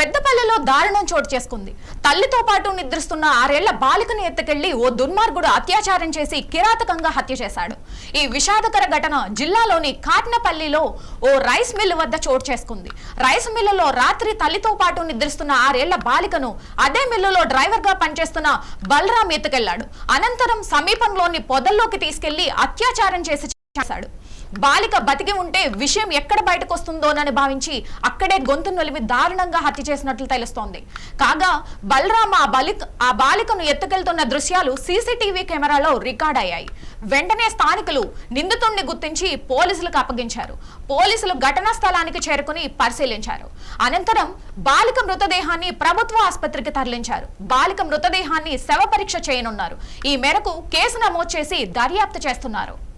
పెద్దపల్లెలో దారుణం చోటు చేసుకుంది. తల్లితో పాటు నిద్రిస్తున్న ఆరేళ్ళ బాలికను ఎత్తుకెళ్ళి ఓ దుర్మార్గుడు అత్యాచారం చేసి కిరాతకంగా హత్య చేశాడు. ఈ విషాదకర ఘటన జిల్లాలోని కాట్నపల్లిలో ఓ రైస్ మిల్లు వద్ద చోటు చేసుకుంది. రైస్ మిల్లులో రాత్రి తల్లితో పాటు నిద్రిస్తున్న ఆరేళ్ళ బాలికను అదే మిల్లులో డ్రైవర్గా పనిచేస్తున్న బలరాం ఎత్తుకెళ్ళాడు. అనంతరం సమీపంలోని పొదల్లోకి తీసుకెళ్ళి అత్యాచారం చేసి చేశాడు బాలిక బతికి ఉంటే విషయం ఎక్కడ బయటకు వస్తుందోనని భావించి అక్కడే గొంతు నొలిమి దారుణంగా హత్య చేసినట్లు తెలుస్తోంది. కాగా బలరామ ఆ బలిక ఆ బాలికను ఎత్తుకెళ్తున్న దృశ్యాలు సీసీటీవీ కెమెరాలో రికార్డ్ అయ్యాయి. వెంటనే స్థానికులు నిందితుణ్ణి గుర్తించి పోలీసులకు అప్పగించారు. పోలీసులు ఘటనా స్థలానికి చేరుకుని పరిశీలించారు. అనంతరం బాలిక మృతదేహాన్ని ప్రభుత్వ ఆసుపత్రికి తరలించారు. బాలిక మృతదేహాన్ని శవ పరీక్ష చేయనున్నారు. ఈ మేరకు కేసు నమోదు చేసి దర్యాప్తు చేస్తున్నారు.